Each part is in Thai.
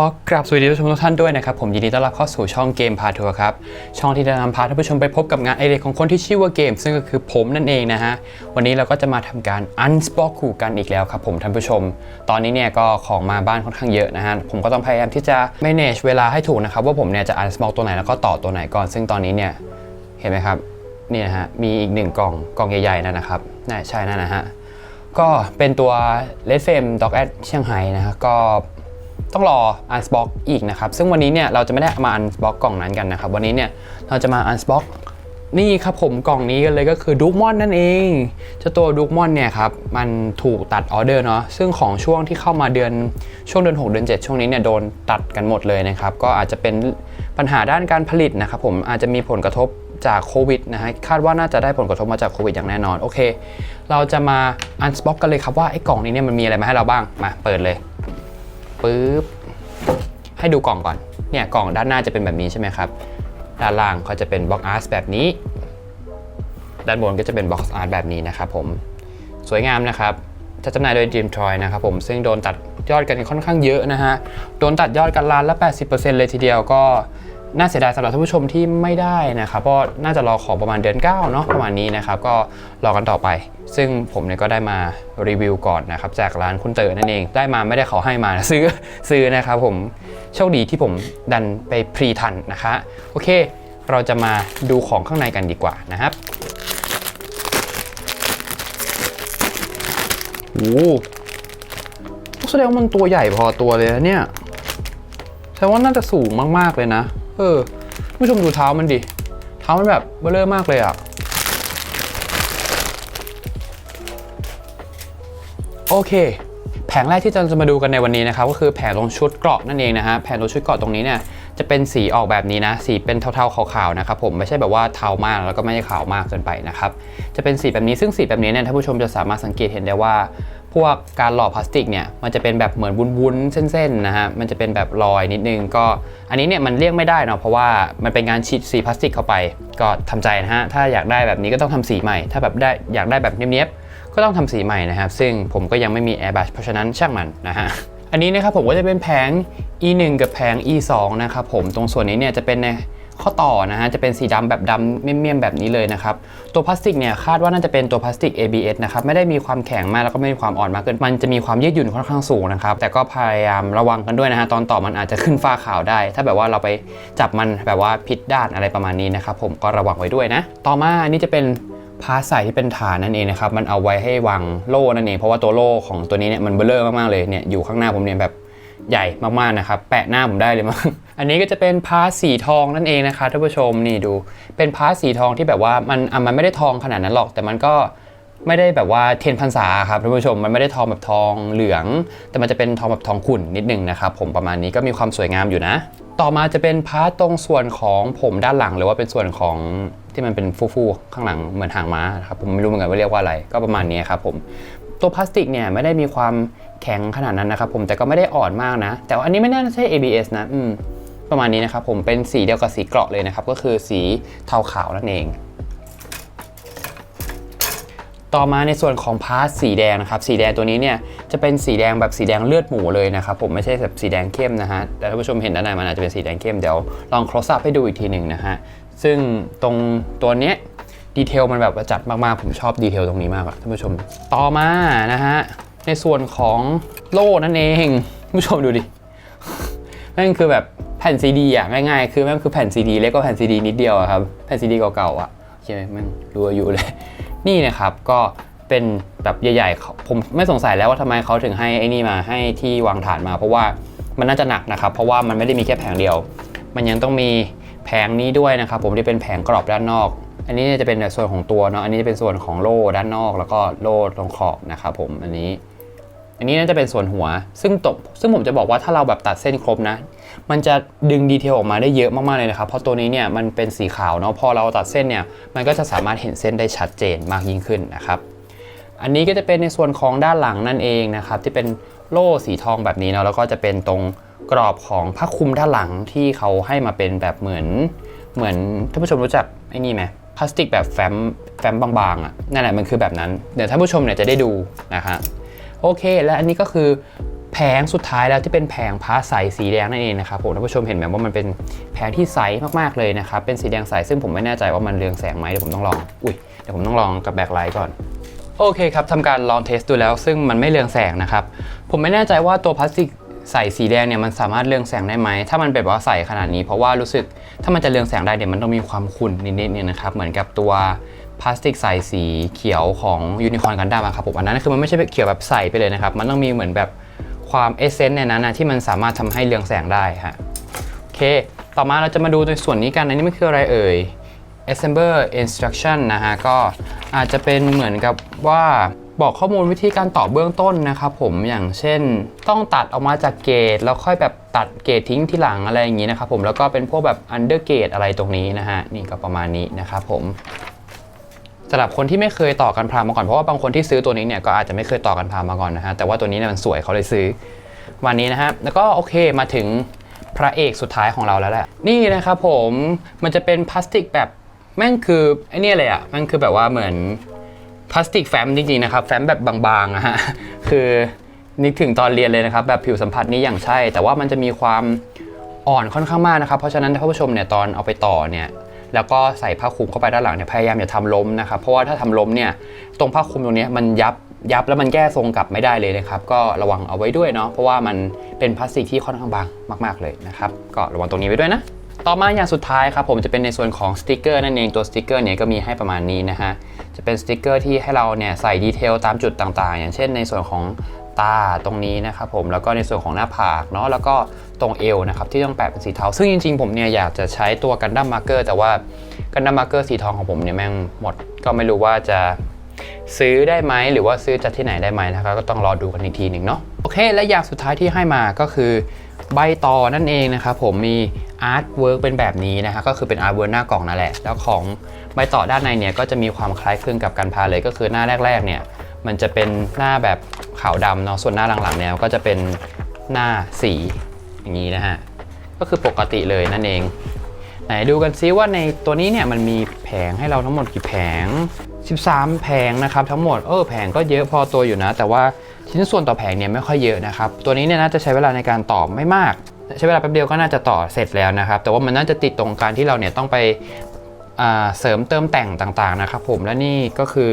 ขอกราบสวัสดีท่านผู้ชมทุกท่านด้วยนะครับ ผมยินดีต้อนรับเข้าสู่ช่องเกมพาทัวร์ครับ ช่องที่จะนำพาท่านผู้ชมไปพบกับงานไอเดียของคนที่ชื่อว่าเกม ซึ่งก็คือผมนั่นเองนะฮะ วันนี้เราก็จะมาทำการ unbox คู่กันอีกแล้วครับผมท่านผู้ชม ตอนนี้เนี่ยก็ของมาบ้านค่อนข้างเยอะนะฮะ ผมก็ต้องพยายามที่จะ manage เวลาให้ถูกนะครับ ว่าผมเนี่ยจะ unbox ตัวไหนแล้วก็ต่อตัวไหนก่อน ซึ่งตอนนี้เนี่ยเห็นไหมครับนี่นะฮะมีอีกหนึ่งกล่องกล่องใหญ่ๆนั่นนะครับน่าใช่นั่นนะฮะก็เป็นตัว Red Frame Dog at เชียงไฮ้นะฮะก็ ต้องรอ Unbox อีกนะครับ ซึ่งวันนี้เนี่ยเราจะไม่ได้มา Unbox กล่องนั้นกันนะครับ วันนี้เนี่ยเราจะมา Unbox นี่ครับผมกล่องนี้กันเลยก็คือดูมอนนั่นเองเจ้าตัวดูมอนเนี่ยครับ มันถูกตัดออเดอร์เนาะซึ่งของช่วงที่เข้ามาเดือนช่วงเดือน 6 เดือน 7 ช่วงนี้เนี่ยโดนตัดกันหมดเลยนะครับ ก็อาจจะเป็นปัญหาด้านการผลิตนะครับผมอาจจะมีผลกระทบจากโควิดนะฮะคาดว่าน่าจะได้ผลกระทบมาจากโควิดอย่างแน่นอน โอเค เราจะมาอันสป็อกกันเลยครับว่าไอ้กล่องนี้เนี่ยมันมีอะไรมาให้เราบ้างมาเปิดเลย ปึ๊บให้ดูกล่องก่อน เนี่ยกล่องด้านหน้าจะเป็นแบบนี้ใช่ไหมครับ ด้านล่างก็จะเป็นบ็อกอาร์ตแบบนี้ ด้านบนก็จะเป็นบ็อกอาร์ตแบบนี้นะครับผม สวยงามนะครับจะจำหน่ายโดย Dream Toy นะครับผม ซึ่งโดนตัดยอดกันค่อนข้างเยอะนะฮะ โดนตัดยอดกันล้านละ 80%เลยทีเดียวก็ น่าเสียดายสำหรับท่านผู้ชมที่ไม่ได้นะครับเพราะน่าจะรอของประมาณเดือน9เนาะประมาณนี้นะครับก็รอกันต่อไป ซึ่งผมเนี่ยก็ได้มารีวิวก่อนนะครับจากร้านคุณเต๋อนั่นเองได้มาไม่ได้เขาให้มานะซื้อซื้อนะครับผมโชคดีที่ผมดันไปพรีทันนะคะโอเค เราจะมาดูของข้างในกันดีกว่านะครับโอ้แสดงว่ามันตัวใหญ่พอตัวเลยนะเนี่ยแสดงว่าน่าจะสูงมากๆเลยนะ เออ ผู้ชมดูเท้ามันดิ เท้ามันแบบเบลอมากเลยอะโอเค แผงแรกที่เราจะมาดูกันในวันนี้นะครับ ก็คือแผงตรงชุดเกราะนั่นเองนะฮะ แผงตรงชุดเกราะตรงนี้เนี่ยจะเป็นสีออกแบบนี้นะ สีเป็นเทาๆขาวๆนะครับผมไม่ใช่แบบว่าเทามากแล้วก็ไม่ใช่ขาวมากเกินไปนะครับ จะเป็นสีแบบนี้ซึ่งสีแบบนี้เนี่ยท่านผู้ชมจะสามารถสังเกตเห็นได้ว่า พวกการหล่อพลาสติกเนี่ยมันจะเป็นแบบเหมือนวุ้นๆเส้นๆนะฮะมันจะเป็นแบบรอยนิดนึงก็ อันนี้เนี่ยมันเลี่ยงไม่ได้เนาะเพราะว่ามันเป็นการฉีดสีพลาสติกเข้าไป ก็ทำใจนะฮะถ้าอยากได้แบบนี้ก็ต้องทำสีใหม่ ถ้าแบบได้อยากได้แบบเนี้ยบๆก็ต้องทำสีใหม่นะครับ ซึ่งผมก็ยังไม่มี airbrush เพราะฉะนั้นช่างมันนะฮะอันนี้นะครับผมก็จะเป็นแผง e1 กับแผง e2 นะครับผมตรงส่วนนี้เนี่ยจะเป็นใน ข้อต่อนะฮะจะเป็นสีดำแบบดำเมี่ยมๆแบบนี้เลยนะครับ ตัวพลาสติกเนี่ยคาดว่าน่าจะเป็นตัวพลาสติก ABS นะครับไม่ได้มีความแข็งมากแล้วก็ไม่มีความอ่อนมากเกินมันจะมีความยืดหยุ่นค่อนข้างสูงนะครับแต่ก็พยายามระวังกันด้วยนะฮะตอนต่อมันอาจจะขึ้นฟ้าขาวได้ ถ้าแบบว่าเราไปจับมันแบบว่าผิดด้านอะไรประมาณนี้นะครับผมก็ระวังไว้ด้วยนะ ต่อมาอันนี้จะเป็นพาร์ทใส่ที่เป็นฐานนั่นเองนะครับมันเอาไว้ให้วางโล่นั่นเองเพราะว่าตัวโล่ของตัวนี้เนี่ยมันเบลอมากๆเลยเนี่ยอยู่ข้างหน้าผมเนี่ยแบบ ใหญ่มากๆนะครับ แปะหน้าผมได้เลยมั้ง อันนี้ก็จะเป็นพาร์ทสีทองนั่นเองนะคะท่านผู้ชมนี่ดู เป็นพาร์ทสีทองที่แบบว่ามันอะมันไม่ได้ทองขนาดนั้นหรอก แต่มันก็ไม่ได้แบบว่าเทียนพรรษาครับท่านผู้ชมมันไม่ได้ทองแบบทองเหลือง แต่มันจะเป็นทองแบบทองขุ่นนิดนึงนะครับผมประมาณนี้ก็มีความสวยงามอยู่นะ ต่อมาจะเป็นพาร์ทตรงส่วนของผมด้านหลัง หรือว่าเป็นส่วนของที่มันเป็นฟูๆข้างหลังเหมือนหางม้าครับผมไม่รู้เหมือนกันว่าเรียกว่าอะไร ก็ประมาณนี้ครับผมตัวพลาสติกเนี่ยไม่ได้มีความ แข็งขนาดนั้นนะครับผมแต่ก็ไม่ได้อ่อนมากนะ แต่ว่าอันนี้ไม่น่าใช่ ABS นะอืมประมาณนี้นะครับผมเป็นสีเดียวกับสีเกราะเลยนะครับ ก็คือสีเทาขาวนั่นเอง ต่อมาในส่วนของพาร์ทสีแดงนะครับ สีแดงตัวนี้เนี่ยจะเป็นสีแดงแบบสีแดงเลือดหมูเลยนะครับผมไม่ใช่แบบสีแดงเข้มนะฮะแต่ท่านผู้ชมเห็นด้านในมันอาจจะเป็นสีแดงเข้มเดี๋ยวลอง close up ให้ดูอีกทีหนึ่งนะฮะซึ่งตรงตัวเนี้ยดีเทลมันแบบจัดมากๆ ผมชอบดีเทลตรงนี้มากอะท่านผู้ชม ต่อมานะฮะ ในส่วนของโล่นั่นเองผู้ชมดูดินั่นคือแบบแผ่นซีดีอะง่ายๆ คือแม่งคือแผ่นซีดีเล็กกว่าแผ่นซีดีนิดเดียวครับ แผ่นซีดีเก่าๆอะใช่ไหมมันรัวอยู่เลย นี่นะครับก็เป็นแบบใหญ่ๆ ผมไม่สงสัยแล้วว่าทำไมเขาถึงให้ไอ้นี่มาให้ที่วางฐานมา เพราะว่ามันน่าจะหนักนะครับ เพราะว่ามันไม่ได้มีแค่แผงเดียว มันยังต้องมีแผงนี้ด้วยนะครับ ผมที่เป็นแผงกรอบด้านนอก อันนี้จะเป็นในส่วนของตัวเนาะอันนี้จะเป็นส่วนของโล่ด้านนอก แล้วก็โล่ตรงขอบนะครับผมอันนี้ อันนี้น่าจะเป็นส่วนหัว ซึ่งตกซึ่งผมจะบอกว่าถ้าเราแบบตัดเส้นครบนะ มันจะดึงดีเทลออกมาได้เยอะมากๆเลยนะครับ เพราะตัวนี้เนี่ยมันเป็นสีขาวเนาะ พอเราตัดเส้นเนี่ย มันก็จะสามารถเห็นเส้นได้ชัดเจนมากยิ่งขึ้นนะครับ อันนี้ก็จะเป็นในส่วนของด้านหลังนั่นเองนะครับ ที่เป็นโล่สีทองแบบนี้เนาะ แล้วก็จะเป็นตรงกรอบของผ้าคลุมด้านหลังที่เขาให้มาเป็นแบบเหมือน เหมือนท่านผู้ชมรู้จักไอ้นี่ไหมพลาสติกแบบแฟ้มแฟ้มบางๆอะ นั่นแหละมันคือแบบนั้น เดี๋ยวท่านผู้ชมเนี่ยจะได้ดูนะฮะ โอเค และอันนี้ก็คือแผงสุดท้ายแล้วที่เป็นแผงพาใสสีแดงนั่นเองนะครับผมท่านผู้ชมเห็นไหมว่ามันเป็นแผงที่ใสมากๆเลยนะครับเป็นสีแดงใสซึ่งผมไม่แน่ใจว่ามันเรืองแสงไหมเดี๋ยวผมต้องลองอุ้ยเดี๋ยวผมต้องลองกับแบ็คไลท์ก่อนโอเคครับทำการลองเทสดูแล้ว ซึ่งมันไม่เรืองแสงนะครับผมไม่แน่ใจว่าตัวพลาสติกใส่สีแดงเนี่ยมันสามารถเรืองแสงได้ไหม ถ้ามันเป็นแบบว่าใส่ขนาดนี้เพราะว่ารู้สึกถ้ามันจะเรืองแสงได้เนี่ยมันต้องมีความขุ่นนิดๆเนี่ยนะครับเหมือนกับตัว พลาสติกใส่สีเขียวของยูนิคอร์นกันดั้มครับผมอันนั้นคือมันไม่ใช่เขียวแบบใส่ไปเลยนะครับ มันต้องมีเหมือนแบบความเอเซนต์ในนั้นนะที่มันสามารถทำให้เรืองแสงได้ฮะโอเค ต่อมาเราจะมาดูในส่วนนี้กัน อันนี้มันคืออะไรเอ่ย Assembler Instruction นะฮะ ก็อาจจะเป็นเหมือนกับว่าบอกข้อมูลวิธีการต่อเบื้องต้นนะครับผมอย่างเช่น ต้องตัดออกมาจากเกตแล้วค่อยแบบตัดเกตทิ้งที่หลังอะไรอย่างนี้นะครับผมแล้วก็เป็นพวกแบบ under gate อะไรตรงนี้นะฮะ นี่ก็ประมาณนี้นะครับผม สำหรับคนที่ไม่เคยต่อกันพรามมาก่อนเพราะว่าบางคนที่ซื้อตัวนี้เนี่ยก็อาจจะไม่เคยต่อกันพรามมาก่อนนะฮะแต่ว่าตัวนี้เนี่ยมันสวยเขาเลยซื้อวันนี้นะฮะแล้วก็โอเคมาถึงพระเอกสุดท้ายของเราแล้วแหละนี่นะครับผมมันจะเป็นพลาสติกแบบแม่งคือไอ้นี่เลยอะมันคือแบบว่าเหมือนพลาสติกแฟ้มจริงๆนะครับแฟ้มแบบบางๆอะฮะคือนึกถึงตอนเรียนเลยนะครับแบบผิวสัมผัสนี้อย่างใช่ แต่ว่ามันจะมีความอ่อนค่อนข้างมากนะครับ เพราะฉะนั้นท่านผู้ชมเนี่ยตอนเอาไปต่อเนี่ย แล้วก็ใส่ผ้าคลุมเข้าไปด้านหลังเนี่ยพยายามอย่าทำล้มนะครับเพราะว่าถ้าทำล้มเนี่ยตรงผ้าคลุมตรงนี้มันยับยับแล้วมันแก้ทรงกลับไม่ได้เลยนะครับ ก็ระวังเอาไว้ด้วยเนาะเพราะว่ามันเป็นพลาสติกที่ค่อนข้างบางมาก ๆเลยนะครับ ก็ระวังตรงนี้ไว้ด้วยนะต่อมาอย่างสุดท้ายครับผมจะเป็นในส่วนของสติกเกอร์นั่นเองตัวสติกเกอร์เนี่ยก็มีให้ประมาณนี้นะฮะจะเป็นสติกเกอร์ที่ให้เราเนี่ยใส่ดีเทลตามจุดต่างๆ อย่างเช่นในส่วนของ ตาตรงนี้นะครับผมแล้วก็ในส่วนของหน้าผากเนาะแล้วก็ตรงเอวนะครับที่ต้องแปะเป็นสีเทา ซึ่งจริงๆผมเนี่ยอยากจะใช้ตัวกันดั้มมาร์เกอร์แต่ว่ากันดั้มมาร์เกอร์สีทองของผมเนี่ยแม่งหมด ก็ไม่รู้ว่าจะซื้อได้ไหมหรือว่าซื้อจากที่ไหนได้ไหมนะครับก็ต้องรอดูกันอีกทีหนึ่งเนาะโอเค และอย่างสุดท้ายที่ให้มาก็คือใบต่อนั่นเองนะครับผมมีอาร์ตเวิร์กเป็นแบบนี้นะฮะก็คือเป็นอาร์ตเวิร์กหน้ากล่องนั่นแหละ แล้วของใบต่อด้านในเนี่ยก็จะมีความคล้ายคลึงกับกันพาเลยก็คือหน้าแรกๆเนี่ยมันจะเป็นหน้าแบบ ขาวดำเนาะส่วนหน้าหลังๆเนี่ยก็จะเป็นหน้าสีอย่างนี้นะฮะก็คือปกติเลยนั่นเอง ไหนดูกันซิว่าในตัวนี้เนี่ยมันมีแผงให้เราทั้งหมดกี่แผง 13 แผงนะครับทั้งหมดเออแผงก็เยอะพอตัวอยู่นะ แต่ว่าชิ้นส่วนต่อแผงเนี่ยไม่ค่อยเยอะนะครับตัวนี้เนี่ยน่าจะใช้เวลาในการต่อไม่มาก ใช้เวลาแป๊บเดียวก็น่าจะต่อเสร็จแล้วนะครับ แต่ว่ามันน่าจะติดตรงการที่เราเนี่ยต้องไปเสริมเติมแต่งต่างๆนะครับผมและนี่ก็คือ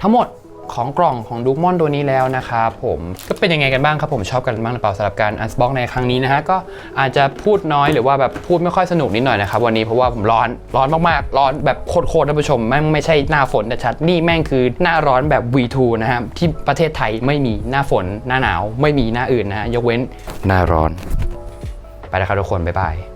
ทั้งหมด ของกล่องของดูมอนตัวนี้แล้วนะครับผมก็เป็นยังไงกันบ้างครับผมชอบกันบ้างหรือเปล่าสำหรับการอันบ็อกในครั้งนี้นะฮะก็อาจจะพูดน้อยหรือว่าแบบพูดไม่ค่อยสนุกนิดหน่อยนะครับวันนี้เพราะว่าผมร้อนร้อนมากๆ ร้อนแบบโคตรๆท่านผู้ชมแม่งไม่ใช่หน้าฝนแต่ชัดนี่แม่งคือหน้าร้อนแบบ V2 นะฮะที่ประเทศไทยไม่มีหน้าฝนหน้าหนาว ไม่มีหน้าอื่นนะฮะยกเว้นหน้าร้อน ไปแล้วครับทุกคนบ๊ายบาย